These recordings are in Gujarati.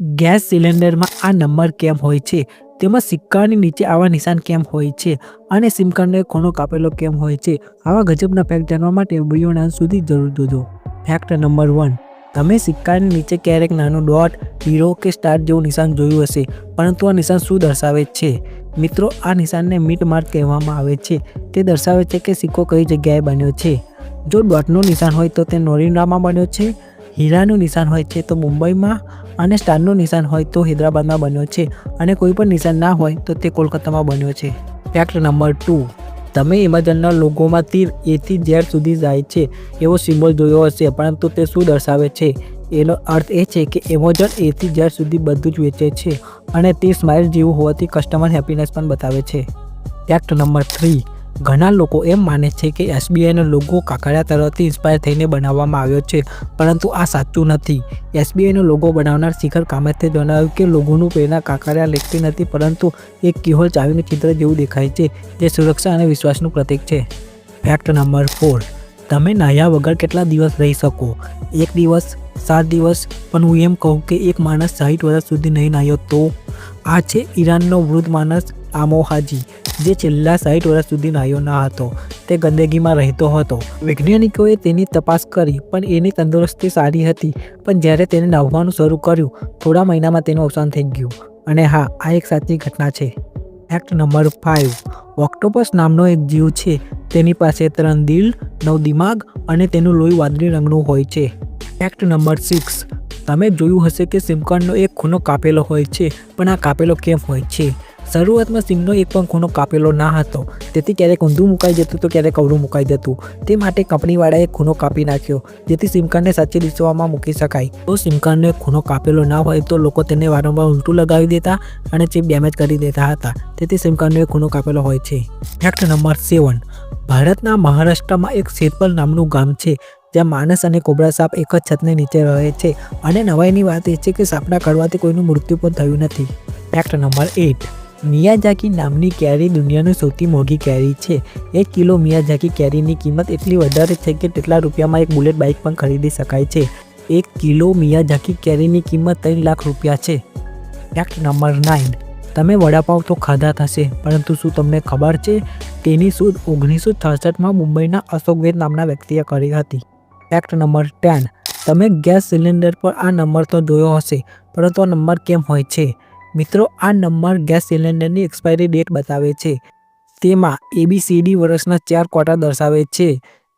ગેસ સિલિન્ડરમાં આ નંબર કેમ હોય છે? તેમાં સિક્કાની નીચે આવા નિશાન કેમ હોય છે? અને સિમ કાર્ડને ખૂણો કાપેલો કેમ હોય છે? આવા ગજબના ફેક્ટ જાણવા માટે વિડીયોના અંત સુધી જરૂર જોજો. ફેક્ટ નંબર વન તમે સિક્કાની નીચે ક્યારેક નાનું ડોટ હીરો કે સ્ટાર જેવું નિશાન જોયું હશે, પરંતુ આ નિશાન શું દર્શાવે છે? મિત્રો, આ નિશાનને મીટ માર્ક કહેવામાં આવે છે. તે દર્શાવે છે કે સિક્કો કઈ જગ્યાએ બન્યો છે. જો ડોટનું નિશાન હોય તો તે નોરિન્ડામાં બન્યો છે, હીરાનું નિશાન હોય છે તો મુંબઈમાં અને સ્ટારનું નિશાન હોય તો હૈદરાબાદમાં બન્યો છે અને કોઈ પણ નિશાન ના હોય તો તે કોલકાતામાં બન્યો છે. ફેક્ટ નંબર ટુ તમે એમેઝોનના લોગોમાં તીર એથી ઝેડ સુધી જાય છે એવો સિમ્બોલ જોયો હશે, પરંતુ તે શું દર્શાવે છે? એનો અર્થ એ છે કે એમેઝોન એથી ઝેડ સુધી બધું જ વેચે છે અને તે સ્માઇલ જેવું હોવાથી કસ્ટમર હેપીનેસ પણ બતાવે છે. ફેક્ટ નંબર થ્રી ઘણા લોકો એમ માને છે કે એસબીઆઈનો લોગો કાકડિયા તરફથી ઇન્સ્પાયર થઈને બનાવવામાં આવ્યો છે, પરંતુ આ સાચું નથી. એસબીઆઈનો લોગો બનાવનાર શિખર કામતે જણાવ્યું કે લોગોનું પ્રેરણા કાકડિયા લેખતી નથી, પરંતુ એક કિહોલ ચાવીનું ચિત્ર જેવું દેખાય છે, જે સુરક્ષા અને વિશ્વાસનું પ્રતીક છે. ફેક્ટ નંબર ફોર તમે નાહ્યા વગર કેટલા દિવસ રહી શકો? એક દિવસ, સાત દિવસ, પણ હું એમ કહું કે એક માણસ સાઠ વર્ષ સુધી નહીં નાહ્યો તો? આ છે ઈરાનનો વૃદ્ધ માણસ આમોહાજી જે છેલ્લા સાઠ વર્ષ સુધી નાહ્યો ન હતો, તે ગંદકીમાં રહેતો હતો. વૈજ્ઞાનિકોએ તેની તપાસ કરી, પણ એની તંદુરસ્તી સારી હતી. પણ જ્યારે તેને નાહવાનું શરૂ કર્યું, થોડા મહિનામાં તેનું અવસાન થઈ ગયું. અને હા, આ એક સાચી ઘટના છે. ફેક્ટ નંબર ફાઇવ ઓક્ટોપસ નામનો એક જીવ છે. તેની પાસે ત્રણ દિલ, નવ દિમાગ અને તેનું લોહી વાદળી રંગનું હોય છે. Fact number six. તમે જોયું હશે કે સિમ કાર્ડનો એક ખૂનો કાપેલો હોય છે, પણ આ કાપેલો કેમ હોય છે? શરૂઆતમાં સિંહનો એક પણ ખૂણો કાપેલો ના હતો. તેથી ક્યારેક ઊંધું મુકાઈ જતું તો ક્યારેક અવળું મુકાઈ જતું. તે માટે કંપનીવાળાએ ખૂણો કાપી નાખ્યો, જેથી સિમકાર્ડને સાચી દિશામાં મૂકી શકાય. તો સિમ કાર્ડનો એક ખૂણો કાપેલો ના હોય તો લોકો તેને વારંવાર ઉલટું લગાવી દેતા અને ચિપ ડેમેજ કરી દેતા હતા. તેથી સિમકાર્ડનો એક ખૂણો કાપેલો હોય છે. ફેક્ટ નંબર સેવન ભારતના મહારાષ્ટ્રમાં એક શેતપલ નામનું ગામ છે, જ્યાં માણસ અને કોબરા સાપ એક જ છતની નીચે રહે છે. અને નવાઈની વાત એ છે કે સાપના કરવાથી કોઈનું મૃત્યુ પણ થયું નથી. ફેક્ટ નંબર એટ મિયાઝાકી નામની કેરી દુનિયાની સૌથી મોંઘી કેરી છે. એક કિલો મિયાજાકી કેરીની કિંમત એટલી વધારે છે કે તેટલા રૂપિયામાં એક બુલેટ બાઇક પણ ખરીદી શકાય છે. એક કિલો મિયાજાકી કેરીની કિંમત ત્રણ લાખ રૂપિયા છે. ફેક્ટ નંબર નાઇન તમે વડાપાવ તો ખાધા થશે પરંતુ શું તમને ખબર છે? તેની શોધ ઓગણીસો છસઠમાં મુંબઈના અશોકવેદ નામના વ્યક્તિએ કરી હતી. ફેક્ટ નંબર ટેન તમે ગેસ સિલિન્ડર પર આ નંબર તો જોયો હશે, પરંતુ આ નંબર કેમ હોય છે? મિત્રો, આ નંબર ગેસ સિલિન્ડરની એક્સપાયરી ડેટ બતાવે છે. તેમાં એબીસીડી વર્ષના ચાર ક્વાર્ટર દર્શાવે છે.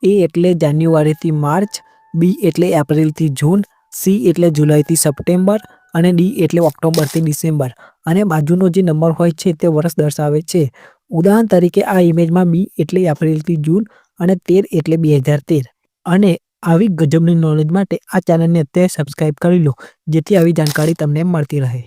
એ એટલે જાન્યુઆરીથી માર્ચ બી એટલે એપ્રિલથી જૂન સી એટલે જુલાઈથી સપ્ટેમ્બર અને ડી એટલે ઓક્ટોબરથી ડિસેમ્બર. અને બાજુનો જે નંબર હોય છે તે વર્ષ દર્શાવે છે. ઉદાહરણ તરીકે આ ઇમેજમાં બી એટલે એપ્રિલથી જૂન અને તેર એટલે બે હજાર તેર. અને આવી ગજબની નોલેજ માટે આ ચેનલને અત્યારે સબસ્ક્રાઈબ કરી લો, જેથી આવી જાણકારી તમને મળતી રહે.